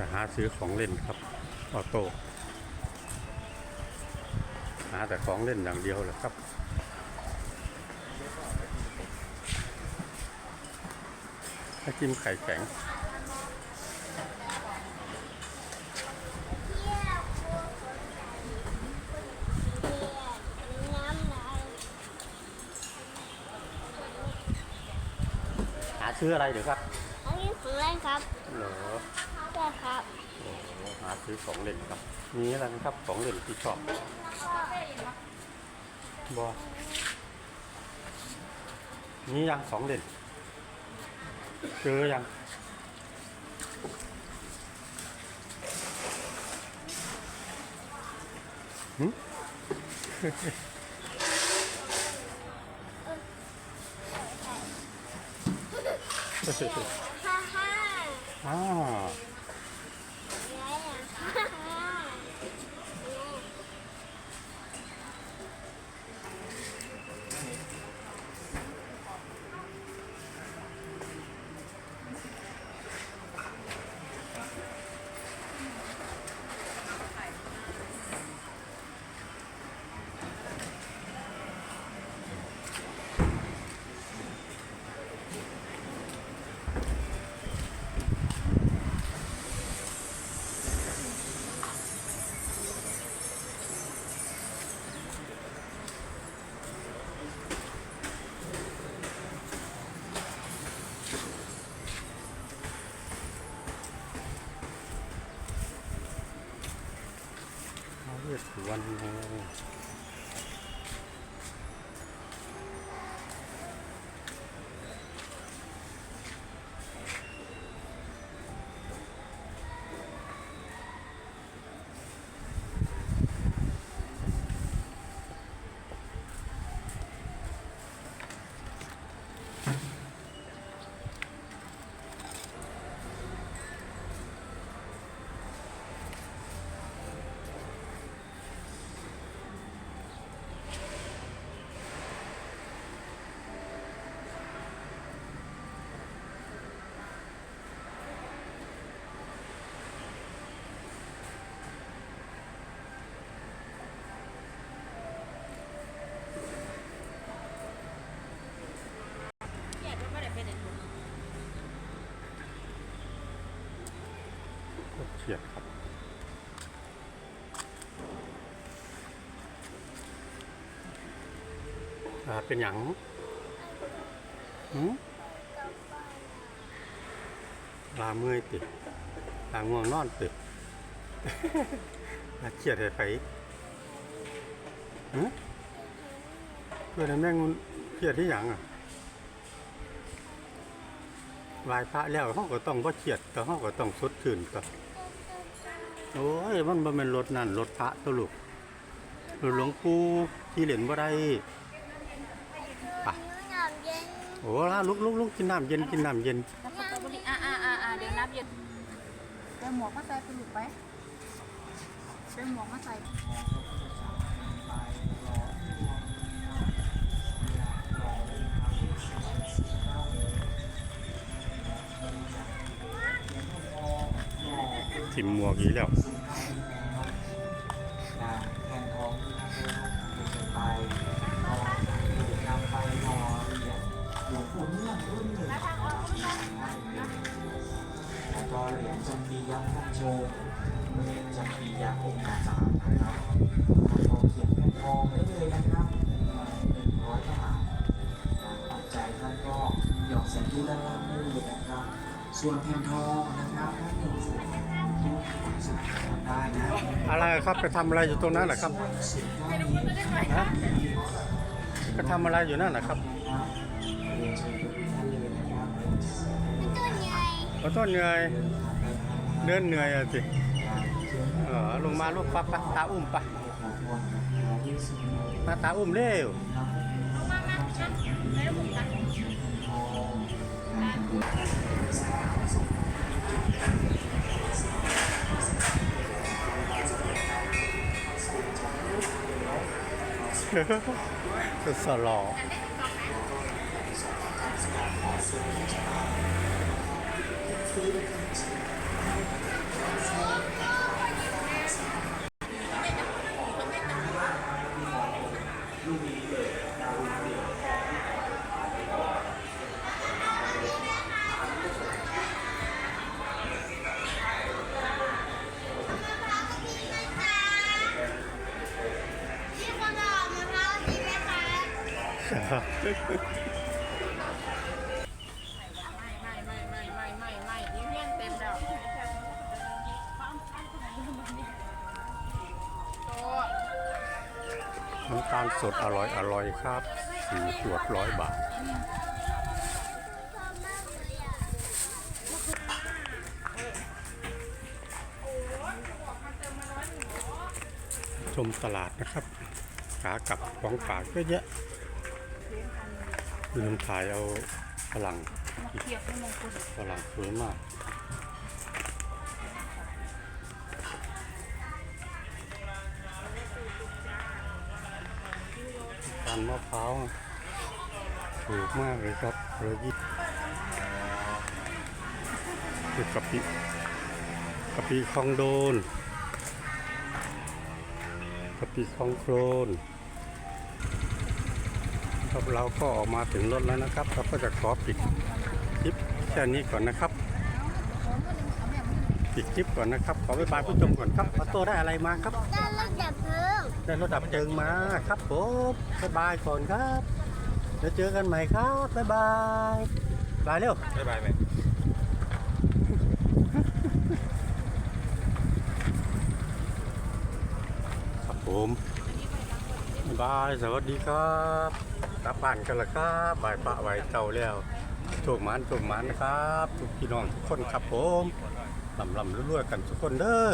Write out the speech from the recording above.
ไปหาซื้อของเล่นครับออโต้หาแต่ของเล่นอย่างเดียวแหละครับถ้าจิ้มไข่แข็งหาซื้ออะไรเดี๋ยวครับอันนี้ของเล่นครับเหรอ ใช่ครับ โอ้โหหา ซื้อของเล่นครับ มีอะไรนะครับของเล่นที่ชอบบอมียังของเล่นเจอยังหึฮ่าฮ่าอ่า วส ขียดครับ เป็นอย่างลาเมื่อยติลาง่วงนอนติลาเครียดให้ไปเพื่อนแม่งเครียดที่หยังอะวายพระแล้วเขาก็ต้องบ่าเครียดแต่เขาก็ต้องสดชื่นก็ โอ้ยมันบ่แม่นรถนั่นรถพระตัวลูกรถหลวงปู่ที่เหรียญบ่ได้น้ำเย็นโอ้ล่ะลุกลุกลุกกินน้ำเย็นกินน้ำเย็นแล้วสตรอเบอรี่อ่าอ่าอ่าอ่าเดี๋ยวน้ำเย็นเดี๋ยวหมวกมาใส่ไปลูกไปเดี๋ยวหมวกมาใส่ นื่องรุ่นหนึ่งแล้วก็เหรียญจำปียักษ์พันโชงเหรียญจำปียักษ์องค์อาจารย์นะครับทองเขียนแผ่นทองไว้เลยนะครับหนึ่งร้อยบาทปัจจัยท่านก็หยอดใส่ตู้ด้านล่าง ส่วนแผ่นทองนะครับท่านหยอดใส่ตู้สุดได้นะอะไรครับไปทำอะไรอยู่ตรงนั้นแหละครับฮะไปทำอะไรอยู่นั่นแหละครับต้นใหญ่ขอโทษเหนื่อยเดินเหนื่อยอะสิเออลงมาลูกปักปะตาอุ้มปะมาตาอุ้มเร็ว สลอครับ ไม่ไม่ไม่ไม่ไม่ไม่ไม่ยิ่งเงี้ยเต็มแล้วโต น้ำตาลสดอร่อยอร่อยครับสี่ขวดร้อยบาทชมตลาดนะครับขากลับของฝากเยอะแยะ คือน้ำขายเอาฝรั่งเทียบให้มงคลฝรั่งสวยมากตานมะพร้าวถูกมากเลยครับร้อยยี่คือกะปิกะปิคลองโดนกะปิคลองโครน ครับเราก็ออกมาถึงรถแล้วนะครับ เราก็จะขอปิดคลิปแค่นี้ก่อนนะครับปิดคลิปก่อนนะครับ ขอไปบายผู้ชมก่อนครับออโต้ได้อะไรมาครับ ได้รถดับเพลิงได้รถดับเพลิงมาครับผมบ๊ายบายก่อนครับเดี๋ยวเจอกันใหม่ครับบ๊ายบายบายเร็วบ๊ายบายไหมครับผม บายสวัสดีครับตาป่านกันละครับบายปะไว้เต่าแล้วโชคหมันโชคหมันนะครับทุกพี่น้องทุกคนครับผมลำลำรวยๆกันทุกคนเด้อ